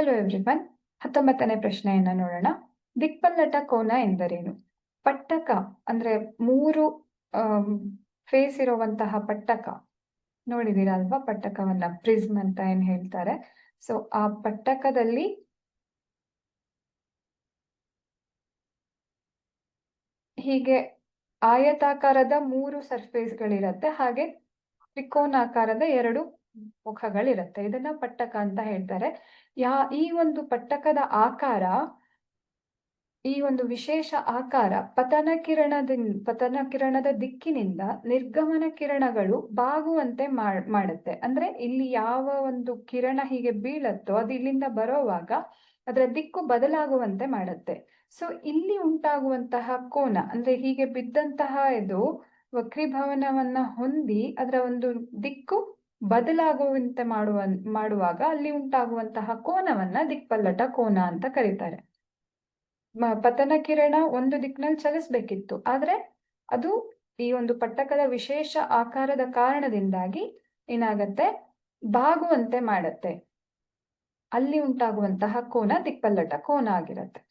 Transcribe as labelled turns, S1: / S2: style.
S1: Hello everyone ಹತ್ತೊಂಬತ್ತನೇ ಪ್ರಶ್ನೆಯನ್ನ ನೋಡೋಣ. ದಿಕ್ಪಲ್ಲಟ ಕೋನ ಎಂದರೇನು? ಪಟ್ಟಕ ಅಂದ್ರೆ ಮೂರು ಫೇಸ್ ಇರುವಂತಹ ಪಟ್ಟಕ. ನೋಡಿದೀರಾ ಅಲ್ವಾ? ಪಟ್ಟಕವನ್ನ ಪ್ರಿಸ್ಮ್ ಅಂತ ಏನ್ ಹೇಳ್ತಾರೆ. ಸೊ ಆ ಪಟ್ಟಕದಲ್ಲಿ ಹೀಗೆ ಆಯತಾಕಾರದ ಮೂರು ಸರ್ಫೇಸ್ಗಳಿರತ್ತೆ ಹಾಗೆ ತ್ರಿಕೋನಾಕಾರದ ಎರಡು ಮುಖಗಳಿರತ್ತೆ. ಇದನ್ನ ಪಟ್ಟಕ ಅಂತ ಹೇಳ್ತಾರೆ. ಯಾ, ಈ ಒಂದು ಪಟ್ಟಕದ ಆಕಾರ, ಈ ಒಂದು ವಿಶೇಷ ಆಕಾರ ಪತನ ಕಿರಣದ ಪತನ ಕಿರಣದ ದಿಕ್ಕಿನಿಂದ ನಿರ್ಗಮನ ಕಿರಣಗಳು ಬಾಗುವಂತೆ ಮಾಡುತ್ತೆ. ಅಂದ್ರೆ ಇಲ್ಲಿ ಯಾವ ಒಂದು ಕಿರಣ ಹೀಗೆ ಬೀಳತ್ತೋ, ಅದು ಇಲ್ಲಿಂದ ಬರೋವಾಗ ಅದರ ದಿಕ್ಕು ಬದಲಾಗುವಂತೆ ಮಾಡುತ್ತೆ. ಸೊ ಇಲ್ಲಿ ಉಂಟಾಗುವಂತಹ ಕೋನ, ಅಂದ್ರೆ ಹೀಗೆ ಬಿದ್ದಂತಹ ಇದು ವಕ್ರೀಭವನವನ್ನ ಹೊಂದಿ ಅದರ ಒಂದು ದಿಕ್ಕು ಬದಲಾಗುವಂತೆ ಮಾಡುವ ಮಾಡುವಾಗ ಅಲ್ಲಿ ಉಂಟಾಗುವಂತಹ ಕೋನವನ್ನ ದಿಕ್ಪಲ್ಲಟ ಕೋನ ಅಂತ ಕರೀತಾರೆ. ಪತನ ಕಿರಣ ಒಂದು ದಿಕ್ಕಿನಲ್ಲಿ ಚಲಿಸ್ಬೇಕಿತ್ತು. ಆದ್ರೆ ಅದು ಈ ಒಂದು ಪಟ್ಟಕದ ವಿಶೇಷ ಆಕಾರದ ಕಾರಣದಿಂದಾಗಿ ಏನಾಗತ್ತೆ? ಬಾಗುವಂತೆ ಮಾಡತ್ತೆ. ಅಲ್ಲಿ ಉಂಟಾಗುವಂತಹ ಕೋನ ದಿಕ್ಪಲ್ಲಟ ಕೋನ ಆಗಿರತ್ತೆ.